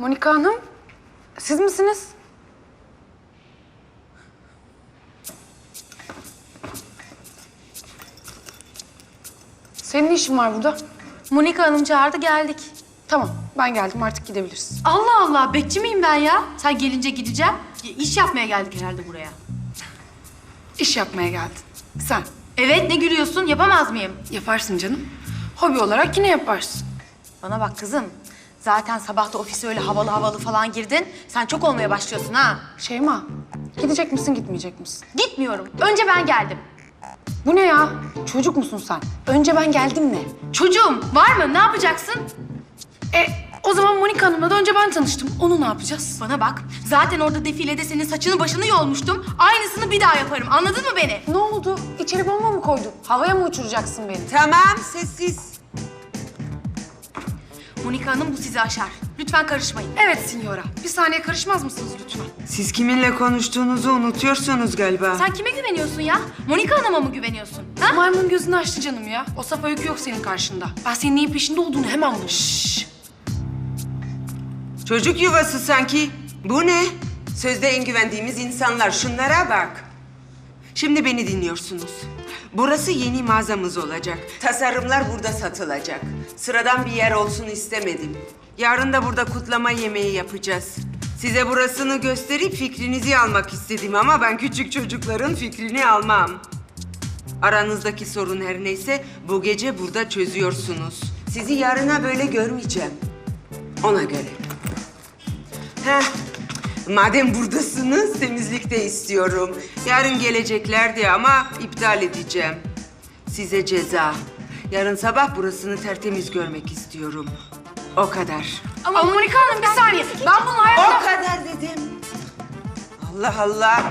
Monika Hanım, siz misiniz? Senin ne işin var burada? Monika Hanım çağırdı geldik. Tamam, ben geldim artık gidebiliriz. Allah Allah bekçi miyim ben ya? Sen gelince gideceğim. İş yapmaya geldik herhalde buraya. İş yapmaya geldin. Sen Evet ne gülüyorsun yapamaz mıyım? yaparsın canım. Hobi olarak yine yaparsın. Bana bak kızım. Zaten sabah da ofise öyle havalı havalı falan girdin. Sen çok olmaya başlıyorsun ha. Şeyma, gidecek misin gitmeyecek misin? Gitmiyorum. Önce ben geldim. Bu ne ya? Çocuk musun sen? Önce ben geldim ne? Çocuğum var mı? Ne yapacaksın? E o zaman Monika Hanım'la da önce ben tanıştım. Onu ne yapacağız? Bana bak. Zaten orada defilede senin saçını başını yolmuştum. Aynısını bir daha yaparım. Anladın mı beni? Ne oldu? İçeri bomba mı koydun? Havaya mı uçuracaksın beni? Tamam, sessiz. Monika Hanım bu sizi aşar. Lütfen karışmayın. Evet Signora. Bir saniye karışmaz mısınız lütfen? Siz kiminle konuştuğunuzu unutuyorsunuz galiba. Sen kime güveniyorsun ya? Monika Hanım'a mı güveniyorsun? Ha? Maymun gözünü açtı canım ya. O saf öykü yok senin karşında. Ben senin neyin peşinde olduğunu hemen buldum. Çocuk yuvası sanki. Bu ne? Sözde en güvendiğimiz insanlar. Şunlara bak. Şimdi beni dinliyorsunuz. Burası yeni mağazamız olacak. Tasarımlar burada satılacak. Sıradan bir yer olsun istemedim. Yarın da burada kutlama yemeği yapacağız. Size burasını gösterip fikrinizi almak istedim ama ben küçük çocukların fikrini almam. Aranızdaki sorun her neyse bu gece burada çözüyorsunuz. Sizi yarına böyle görmeyeceğim. Ona göre. Heh, madem buradasınız temizlik de istiyorum. Yarın geleceklerdi ama iptal edeceğim. Size ceza. Yarın sabah burasını tertemiz görmek istiyorum. O kadar. Ama Monika Hanım bir saniye. Ben bunu O hayatta... kadar dedim. Allah Allah.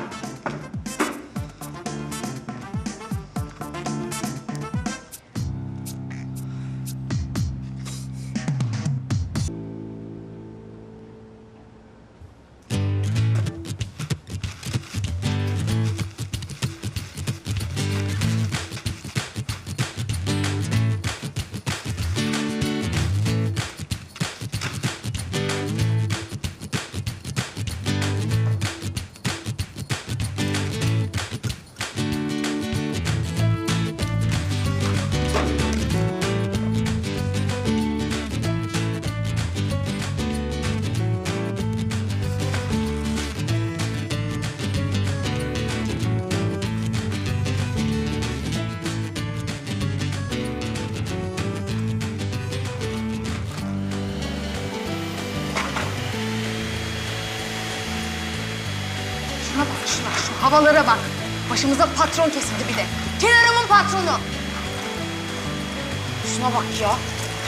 Havalara bak. Başımıza patron kesildi bir de. Kenarımın patronu. Şuna bak ya.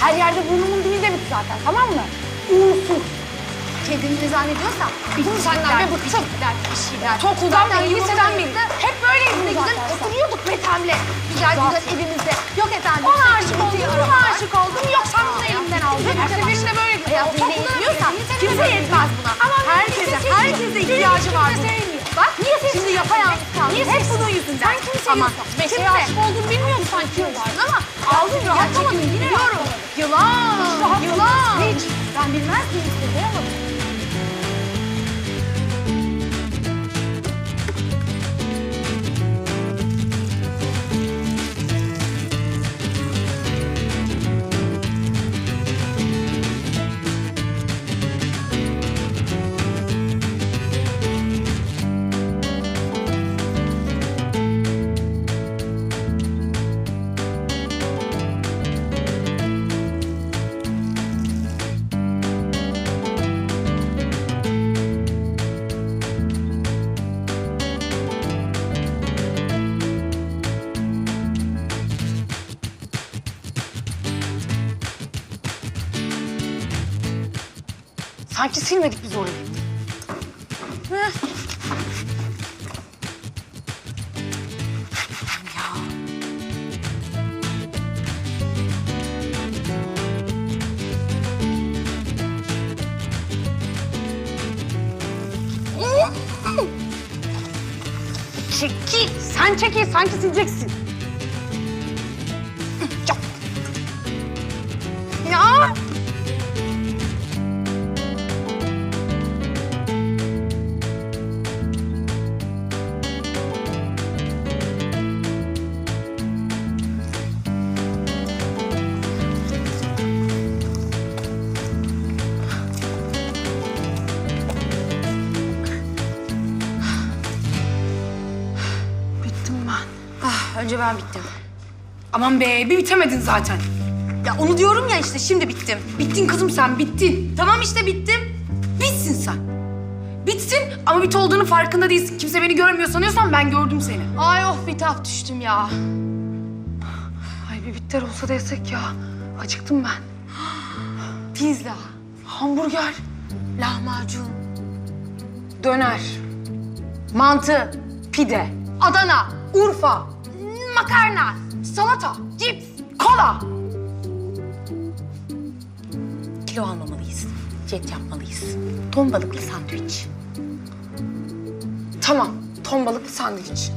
Her yerde burnumun dibinde bit zaten tamam mı? Uğursuz. Kendini ne zannediyorsan. Bıktım senden ve bıktım. Bir şeyler. Okuldan Zaten beri, liseden beri. Hep böyleydin Ne güzel oturuyorduk Bethem'le. Güzel güzel evimizde. Yok efendim. Ona aşık oldun, buna aşık oldun. Yok Yapayalnız kaldı. Niye Hep bunun yüzünden. Sen kimi seviyorsun? Beşe kimse. aşık olduğunu bilmiyorum sanki yıllar ama aldın rahat yine biliyorum. Yılan. Yılan. Hiç. Ben bilmez miyim isteyamadım. Sanki silmedik biz orayı. Heh. Çekil. Sen çekil. Sanki sileceksin. Önce ben bittim. Aman be bir bitemedin zaten. Ya onu diyorum ya işte şimdi bittim. Bittin kızım sen bittin. Tamam işte bittim. Bitsin sen. Bitsin ama bit olduğunu farkında değilsin. Kimse beni görmüyor sanıyorsan ben gördüm seni. Ay oh bitap düştüm ya. Ay bir bitter olsa da yesek ya. Acıktım ben. Pizza, Hamburger, lahmacun, döner, mantı, pide, Adana, Urfa, makarna, salata, cips. kola. Kilo almamalıyız. Diyet yapmalıyız. Ton balıklı sandviç. Tamam, ton balıklı sandviç.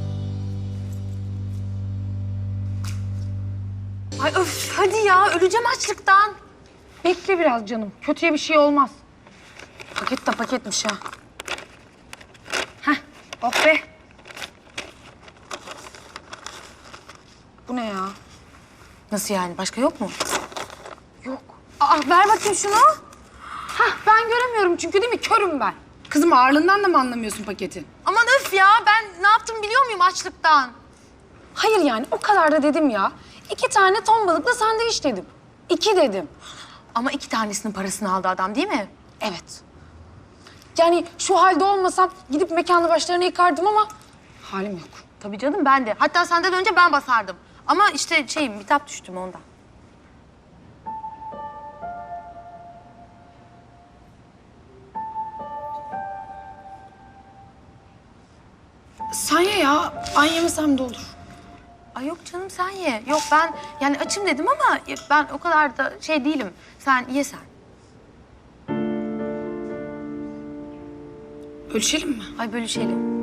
Ay öf hadi ya öleceğim açlıktan. Bekle biraz canım. Kötüye bir şey olmaz. Paket de paketmiş ha. Heh, oh be. Bu ne ya? Nasıl yani başka yok mu? Yok. Aa, ver bakayım şunu. Hah, ben göremiyorum çünkü değil mi? Körüm ben. Kızım ağırlığından da mı anlamıyorsun paketin? Aman öf ya ben ne yaptım biliyor muyum açlıktan? Hayır yani o kadar da dedim ya. İki tane ton balıklı sandviç dedim. İki dedim. Ama iki tanesinin parasını aldı adam değil mi? Evet. Yani şu halde olmasam gidip mekanı başlarına yıkardım ama halim yok. Tabii canım ben de. Hatta senden önce ben basardım. Ama işte şeyim bitap düştüm ondan. Sen ye ya. Ben yemesem de olur. Ay yok canım sen ye. Yok ben yani açım dedim ama ben o kadar da şey değilim. Sen ye sen. Ölçelim mi? Ay bölüşelim.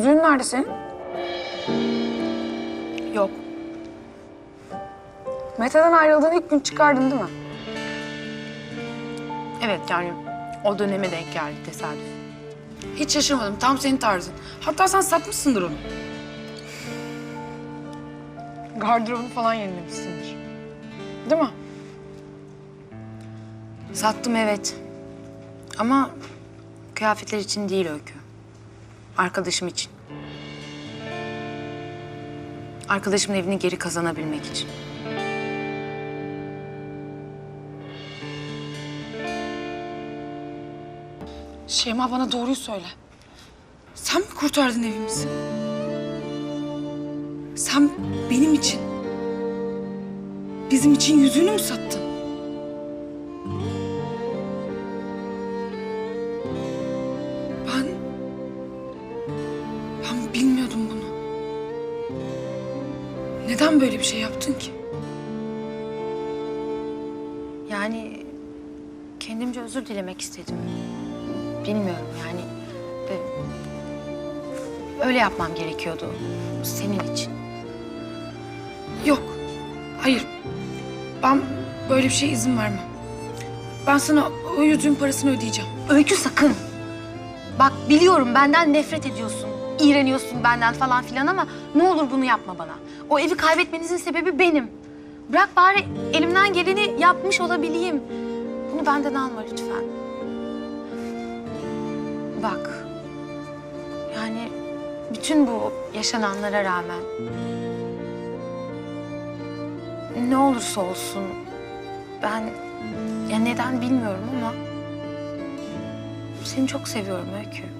Yüzüğün nerede senin? Yok. Mete'den ayrıldığın ilk gün çıkardın değil mi? Evet yani o döneme denk geldi tesadüf. Hiç şaşırmadım. Tam senin tarzın. Hatta sen satmışsındır onu. Gardırobunu falan yenilemişsindir. Değil mi? Sattım evet. Ama kıyafetler için değil Öykü. Arkadaşım için. Arkadaşımın evini geri kazanabilmek için. Şeyma bana doğruyu söyle. Sen mi kurtardın evimizi? Sen benim için, bizim için yüzüğünü mü sattın? Neden böyle bir şey yaptın ki? Yani kendimce özür dilemek istedim. Bilmiyorum yani. e, Öyle yapmam gerekiyordu. Senin için. Yok. Hayır. Ben böyle bir şeye izin vermem. Ben sana o yüzüğün parasını ödeyeceğim. Öykü sakın. Bak biliyorum benden nefret ediyorsun. İğreniyorsun benden falan filan ama ne olur bunu yapma bana. O evi kaybetmenizin sebebi benim. Bırak bari elimden geleni yapmış olabileyim. Bunu benden alma lütfen. Bak. Yani bütün bu yaşananlara rağmen ne olursa olsun ben ya neden bilmiyorum ama seni çok seviyorum Öykü.